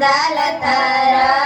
అందాల తారా.